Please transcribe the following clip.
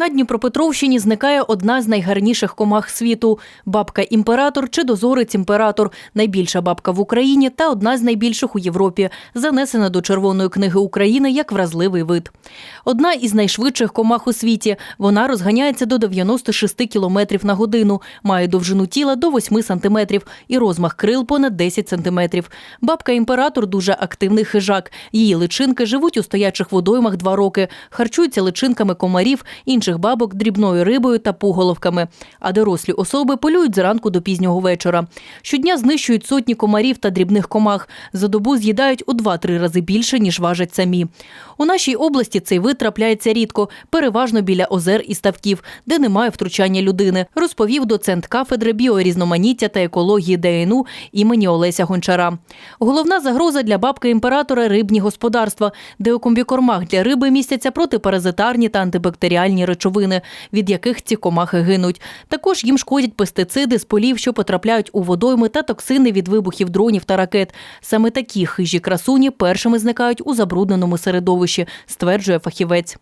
На Дніпропетровщині зникає одна з найгарніших комах світу бабка імператор чи дозорець імператор, найбільша бабка в Україні та одна з найбільших у Європі, занесена до Червоної книги України як вразливий вид. Одна із найшвидших комах у світі. Вона розганяється до 96 км на годину, має довжину тіла до 8 см і розмах крил понад 10 см. Бабка імператор дуже активний хижак. Її личинки живуть у стоячих водоймах два роки, харчуються личинками комарів, інших бабок, дрібною рибою та пуголовками. А дорослі особи полюють зранку до пізнього вечора. Щодня знищують сотні комарів та дрібних комах. За добу з'їдають у 2-3 рази більше, ніж важать самі. У нашій області цей вид трапляється рідко, переважно біля озер і ставків, де немає втручання людини, розповів доцент кафедри біорізноманіття та екології ДНУ імені Олеся Гончара. Головна загроза для бабки імператора рибні господарства, де у комбікормах для риби містяться протипаразитарні та антибактеріальні речовини, від яких ці комахи гинуть. Також їм шкодять пестициди з полів, що потрапляють у водойми та токсини від вибухів дронів та ракет. Саме такі хижі красуні першими зникають у забрудненому середовищі, стверджує фахівець.